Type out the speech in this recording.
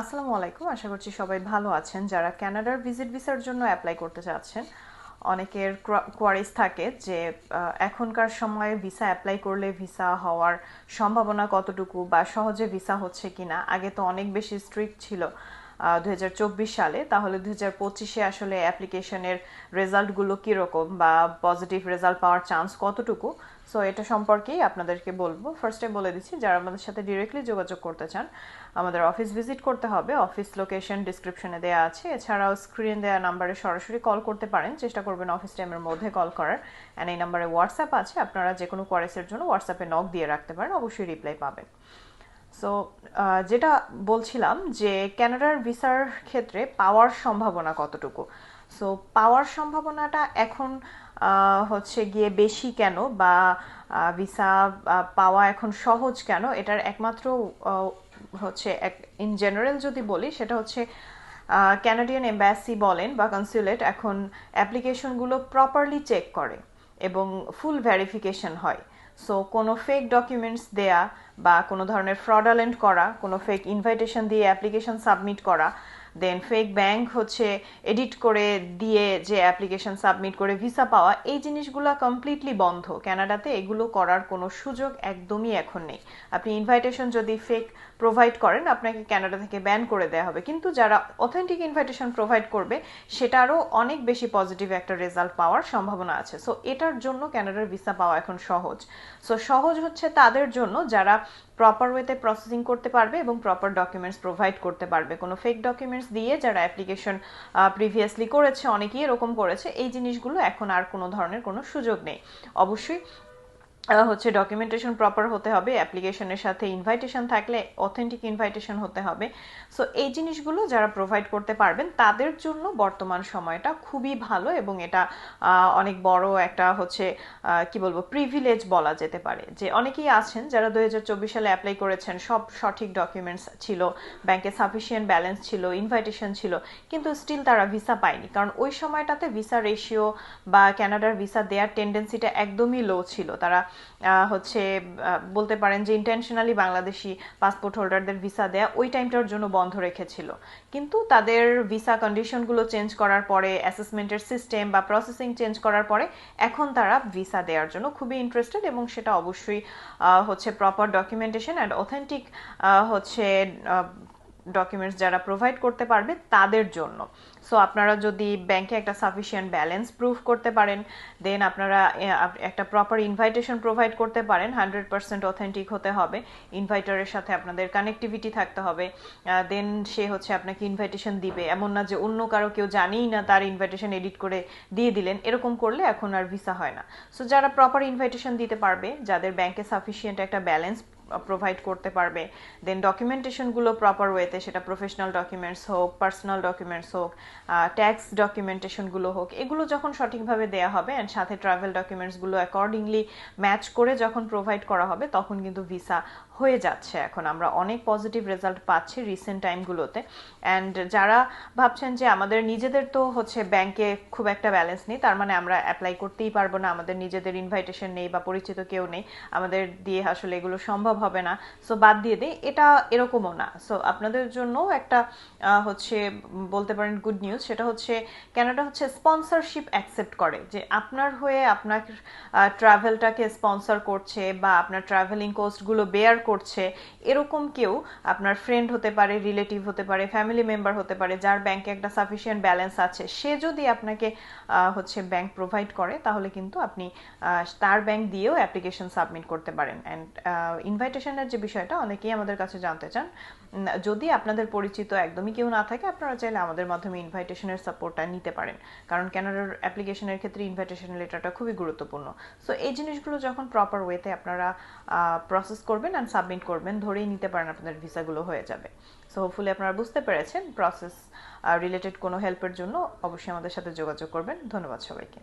আসসালামু আলাইকুম। আশা করছি সবাই ভালো আছেন। যারা কানাডার ভিজিট ভিসার জন্য অ্যাপ্লাই করতে চাচ্ছেন, অনেকের কোয়ারিজ থাকে যে এখনকার সময়ে ভিসা অ্যাপ্লাই করলে ভিসা হওয়ার সম্ভাবনা কতটুকু বা সহজে ভিসা হচ্ছে কিনা? আগে তো অনেক বেশি স্ট্রিক্ট ছিল দু হাজার চব্বিশ সালে। তাহলে দু হাজার পঁচিশে আসলে অ্যাপ্লিকেশনের রেজাল্টগুলো কীরকম বা পজিটিভ রেজাল্ট পাওয়ার চান্স কতটুকু? সো এটা সম্পর্কেই আপনাদেরকে বলব। ফার্স্টে বলে দিচ্ছি, যারা আমাদের সাথে ডিরেক্টলি যোগাযোগ করতে চান, আমাদের অফিস ভিজিট করতে হবে। অফিস লোকেশন ডিসক্রিপশনে দেওয়া আছে। এছাড়াও স্ক্রিন দেওয়া নাম্বারে সরাসরি কল করতে পারেন। চেষ্টা করবেন অফিস টাইমের মধ্যে কল করার। অ্যান্ড এই নাম্বারে হোয়াটসঅ্যাপ আছে। আপনারা যে কোনো কোয়ারিসের জন্য হোয়াটসঅ্যাপে নক দিয়ে রাখতে পারেন। অবশ্যই রিপ্লাই পাবেন। সো যেটা বলছিলাম যে ক্যানাডার ভিসার ক্ষেত্রে পাওয়ার সম্ভাবনা কতটুকু? সো পাওয়ার সম্ভাবনাটা এখন হচ্ছে গিয়ে বেশি কেন? বা ভিসা পাওয়া এখন সহজ কেন? এটার একমাত্র হচ্ছে ইন জেনারেল যদি বলি, সেটা হচ্ছে ক্যানাডিয়ান এম্বাসি বলেন বা কনসুলেট এখন অ্যাপ্লিকেশনগুলো প্রপারলি চেক করে এবং ফুল ভেরিফিকেশন হয়। সো কোনো ফেক ডকুমেন্টস দেয়া বা কোনো ধরনের ফ্রডালেন্ট করা, কোনো ফেক ইনভাইটেশন দিয়ে অ্যাপ্লিকেশন সাবমিট করা দেন ফেক ব্যাংক হচ্ছে এডিট করে দিয়ে যে অ্যাপ্লিকেশন সাবমিট করে ভিসা পাওয়া, এই জিনিসগুলো কমপ্লিটলি বন্ধ। ক্যানাডাতে এগুলো করার কোনো সুযোগ একদমই এখন নেই। আপনি ইনভাইটেশন যদি ফেক প্রোভাইড করেন, আপনাকে কানাডা থেকে ব্যান করে দেওয়া হবে। কিন্তু যারা অথেন্টিক ইনভাইটেশন প্রোভাইড করবে, সেটারও অনেক বেশি পজিটিভ একটা রেজাল্ট পাওয়ার সম্ভাবনা আছে। সো এটার জন্য ক্যানাডার ভিসা পাওয়া এখন সহজ। সো সহজ হচ্ছে তাদের জন্য যারা প্রপার ওয়েতে প্রসেসিং করতে পারবে এবং প্রপার ডকুমেন্টস প্রোভাইড করতে পারবে। কোনো ফেক ডকুমেন্টস দিয়ে যারা অ্যাপ্লিকেশন প্রিভিয়াসলি করেছে, অনেকেই এরকম করেছে। এই জিনিসগুলো এখন আর কোনো ধরনের কোনো সুযোগ নেই। অবশ্যই হচ্ছে ডকুমেন্টেশন প্রপার হতে হবে অ্যাপ্লিকেশনের সাথে ইনভাইটেশন থাকলে অথেন্টিক ইনভাইটেশন হতে হবে। সো এই জিনিসগুলো যারা প্রোভাইড করতে পারবেন, তাদের জন্য বর্তমান সময়টা খুবই ভালো এবং এটা অনেক বড় একটা হচ্ছে কি বলব প্রিভিলেজ বলা যেতে পারে। যে অনেকেই আছেন যারা দু হাজার চব্বিশ সালে অ্যাপ্লাই করেছেন, সব সঠিক ডকুমেন্টস ছিল ব্যাংকে সাফিসিয়েন্ট ব্যালেন্স ছিল ইনভাইটেশন ছিল, কিন্তু স্টিল তারা ভিসা পায়নি। কারণ ওই সময়টাতে ভিসা রেশিও বা ক্যানাডার ভিসা দেওয়ার টেন্ডেন্সিটা একদমই লো ছিল। তারা হচ্ছে বলতে পারেন যে ইন্টেনশনালি বাংলাদেশি পাসপোর্ট হোল্ডারদের ভিসা দেয়া ওই টাইমটার জন্য বন্ধ রেখেছিল। কিন্তু তাদের ভিসা কন্ডিশনগুলো চেঞ্জ করার পরে অ্যাসেসমেন্টের সিস্টেম বা প্রসেসিং চেঞ্জ করার পরে, এখন তারা ভিসা দেওয়ার জন্য খুবই ইন্টারেস্টেড এবং সেটা অবশ্যই হচ্ছে প্রপার ডকুমেন্টেশন অ্যান্ড অথেন্টিক হচ্ছে ডকুমেন্টস যারা প্রোভাইড করতে পারবে তাদের জন্য। সো আপনারা যদি ব্যাংকে একটা সাফিসিয়েন্ট ব্যালেন্স প্রুফ করতে পারেন দেন আপনারা একটা প্রপার ইনভাইটেশন প্রোভাইড করতে পারেন হান্ড্রেড পার্সেন্ট অথেন্টিক হতে হবে ইনভাইটারের সাথে আপনাদের কানেক্টিভিটি থাকতে হবে দেন সে হচ্ছে আপনাকে ইনভাইটেশন দিবে। এমন না যে অন্য কারও কেউ জানেই না তার ইনভাইটেশন এডিট করে দিয়ে দিলেন, এরকম করলে এখন আর ভিসা হয় না। সো যারা প্রপার ইনভাইটেশন দিতে পারবে, যাদের ব্যাংকে সাফিসিয়েন্ট একটা ব্যালেন্স প্রোভাইড করতে পারবে দেন ডকুমেন্টেশনগুলো প্রপার ওয়েতে সেটা প্রফেশনাল ডকুমেন্টস হোক পার্সোনাল ডকুমেন্টস হোক ট্যাক্স ডকুমেন্টেশনগুলো হোক এগুলো যখন সঠিকভাবে দেয়া হবে অ্যান্ড সাথে ট্রাভেল ডকুমেন্টসগুলো অ্যাকর্ডিংলি ম্যাচ করে যখন প্রোভাইড করা হবে তখন কিন্তু ভিসা হয়ে যাচ্ছে এখন আমরা অনেক পজিটিভ রেজাল্ট পাচ্ছি রিসেন্ট টাইমগুলোতে অ্যান্ড যারা ভাবছেন যে আমাদের নিজেদের তো হচ্ছে ব্যাংকে খুব একটা ব্যালেন্স নেই তার মানে আমরা অ্যাপ্লাই করতেই পারব না আমাদের নিজেদের ইনভাইটেশন নেই বা পরিচিত কেউ নেই আমাদের দিয়ে আসলে এগুলো সম্ভব হবে না। সো বাদ দিয়ে দিই, এটা এরকমও না। সো আপনাদের জন্য একটা হচ্ছে, বলতে পারেন গুড নিউজ সেটা হচ্ছে ক্যানাডা হচ্ছে স্পন্সরশিপ অ্যাকসেপ্ট করে। যে আপনার হয়ে আপনার ট্রাভেলটাকে স্পন্সর করছে বা আপনার ট্রাভেলিং কোস্টগুলো বেয়ার করছে, এরকম কেউ আপনার ফ্রেন্ড হতে পারে রিলেটিভ হতে পারে ফ্যামিলি মেম্বার হতে পারে, যার ব্যাংকে একটা সাফিসিয়েন্ট ব্যালেন্স আছে, সে যদি আপনাকে হচ্ছে ব্যাংক প্রোভাইড করে, তাহলে কিন্তু আপনি তার ব্যাংক দিয়েও অ্যাপ্লিকেশন সাবমিট করতে পারেন। অ্যান্ড ইনভাইটেশনের যে বিষয়টা, অনেকেই আমাদের কাছে জানতে চান। যদি আপনাদের পরিচিত একদমই কেউ না থাকে, আপনারা চাইলে আমাদের মাধ্যমে ইনভাইটেশনের সাপোর্টটা নিতে পারেন। কারণ ক্যানাডার অ্যাপ্লিকেশনের ক্ষেত্রে ইনভাইটেশন লেটারটা খুবই গুরুত্বপূর্ণ। সো এই জিনিসগুলো যখন প্রপার ওয়েতে আপনারা প্রসেস করবেন অ্যান্ড সাবমিট করবেন, ধরেই নিতে পারেন আপনাদের ভিসাগুলো হয়ে যাবে। সো হোপফুলি আপনারা বুঝতে পেরেছেন প্রসেস রিলেটেড কোনো হেল্পের জন্য। অবশ্যই আমাদের সাথে যোগাযোগ করবেন। ধন্যবাদ সবাইকে।